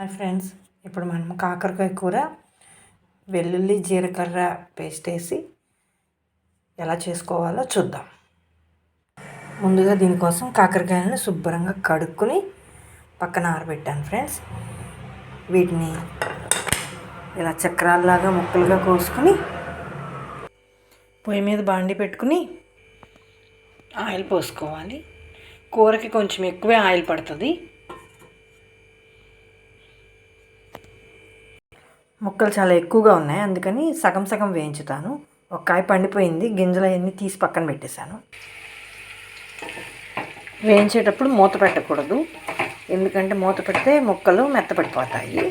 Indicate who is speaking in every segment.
Speaker 1: Hi friends ఇప్పుడు మనం కాకరకాయ కూర వెల్లుల్లి జీలకర్ర పేస్ట్ వేసి ఎలా చేసుకోవాలో చూద్దాం. ముందుగా దీనికోసం కాకరకాయలను శుభ్రంగా కడుక్కుని పక్కన ఆరబెట్టాను ఫ్రెండ్స్. వీటిని ఇలా చక్రాల్లాగా ముక్కలుగా కోసుకుని పొయ్యి మీద బాండి పెట్టుకుని ఆయిల్ పోసుకోవాలి. కూరకి కొంచెం ఎక్కువే ఆయిల్ పడుతుంది. ముక్కలు చాలా ఎక్కువగా ఉన్నాయి. అందుకని సగం సగం వేయించుతాను. ఒక కాయ పండిపోయింది. గింజలు అవన్నీ తీసి పక్కన పెట్టేశాను. వేయించేటప్పుడు మూత పెట్టకూడదు. ఎందుకంటే మూత పెడితే ముక్కలు మెత్తపడిపోతాయి.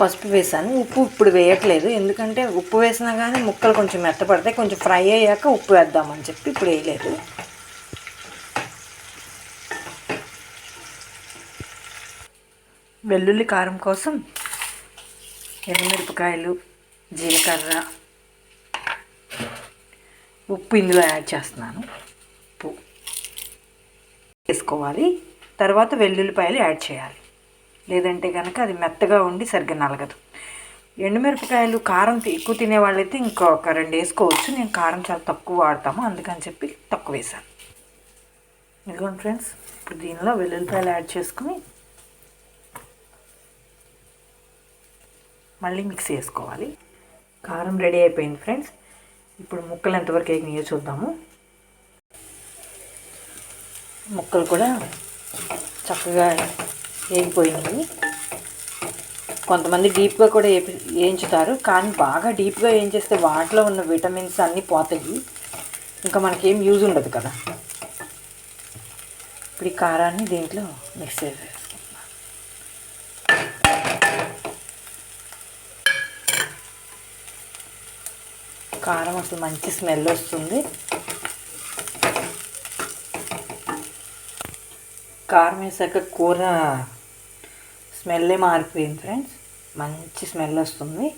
Speaker 1: పసుపు వేసాను ఉప్పు ఇప్పుడు వేయట్లేదు. ఎందుకంటే ఉప్పు వేసినా కానీ ముక్కలు కొంచెం మెత్తపడతాయి. కొంచెం ఫ్రై అయ్యాక ఉప్పు వేద్దామని చెప్పి ఇప్పుడు వేయలేదు. వెల్లుల్లి కారం కోసం ఎండుమిరపకాయలు జీలకర్ర ఉప్పు ఇందులో యాడ్ చేస్తున్నాను. ఉప్పు వేసుకోవాలి. తర్వాత వెల్లుల్లిపాయలు యాడ్ చేయాలి. లేదంటే కనుక అది మెత్తగా ఉండి సరిగ్గా నలగదు. ఎండుమిరపకాయలు కారం ఎక్కువ తినే వాళ్ళైతే ఇంకొక రెండు వేసుకోవచ్చు. నేను కారం చాలా తక్కువ వాడతాము. అందుకని చెప్పి తక్కువ వేసాను ఇదిగోండి ఫ్రెండ్స్ ఇప్పుడు దీనిలో వెల్లుల్లిపాయలు యాడ్ చేసుకుని మళ్ళీ మిక్స్ చేసుకోవాలి. కారం రెడీ అయిపోయింది ఫ్రెండ్స్ ఇప్పుడు ముక్కలు ఎంతవరకు ఎగినాయో చూద్దాము. ముక్కలు కూడా చక్కగా వేగిపోయినాయి. కొంతమంది డీప్గా కూడా వేయించుతారు. కానీ బాగా డీప్గా వేయించేస్తే వాటిలో ఉన్న విటమిన్స్ అన్నీ పోతాయి. ఇంకా మనకేం యూజ్ ఉండదు కదా. ఇప్పుడు ఈ కారాన్ని దీంట్లో మిక్స్ చేసేది కారం అసలు మంచి స్మెల్ వస్తుంది. కారం వేసాక కూర స్మెల్లే మారిపోయింది ఫ్రెండ్స్. మంచి స్మెల్ వస్తుంది.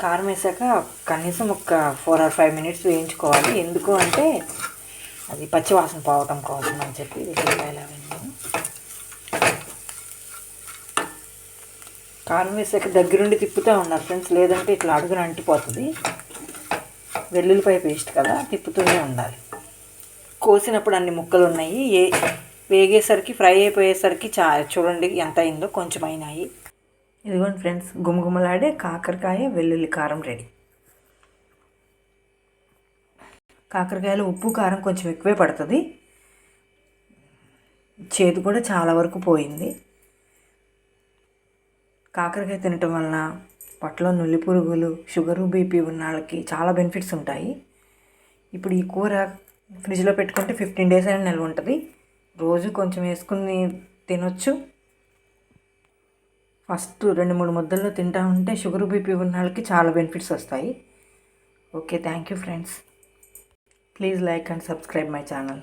Speaker 1: కారం వేసాక కనీసం ఒక ఫోర్ ఆర్ ఫైవ్ మినిట్స్ వేయించుకోవాలి. ఎందుకు అంటే అది పచ్చివాసన పోవటం కోసం అని చెప్పి వెల్లిపాయలు అవన్నీ కారం వేసాక దగ్గరుండి తిప్పుతూ ఉన్నారు ఫ్రెండ్స్. లేదంటే ఇట్లా అడుగున అంటిపోతుంది. వెల్లుల్లిపాయ పేస్ట్ కదా తిప్పుతూనే ఉండాలి. కోసినప్పుడు అన్ని ముక్కలు ఉన్నాయి ఏ వేగేసరికి ఫ్రై అయిపోయేసరికి చా చూడండి ఎంత అయిందో కొంచెం అయినాయి. ఇదిగోండి ఫ్రెండ్స్ గుమగుమలాడే కాకరకాయ వెల్లుల్లి కారం రెడీ. కాకరకాయలో ఉప్పు కారం కొంచెం ఎక్కువే పడుతుంది. చేదు కూడా చాలా వరకు పోయింది. కాకరకాయ తినటం వలన పొట్టలో నులి పురుగులు షుగరు బీపీ ఉన్న వాళ్ళకి చాలా బెనిఫిట్స్ ఉంటాయి. ఇప్పుడు ఈ కూర ఫ్రిడ్జ్లో పెట్టుకుంటే ఫిఫ్టీన్ డేస్ అయినా నిల్వ ఉంటుంది. రోజు కొంచెం వేసుకుని తినొచ్చు. ఫస్ట్ రెండు మూడు ముద్దల్లో తింటా ఉంటే షుగర్ బీపీ ఉన్న వాళ్ళకి చాలా బెనిఫిట్స్ వస్తాయి. Okay thank you friends. Please like and subscribe my channel.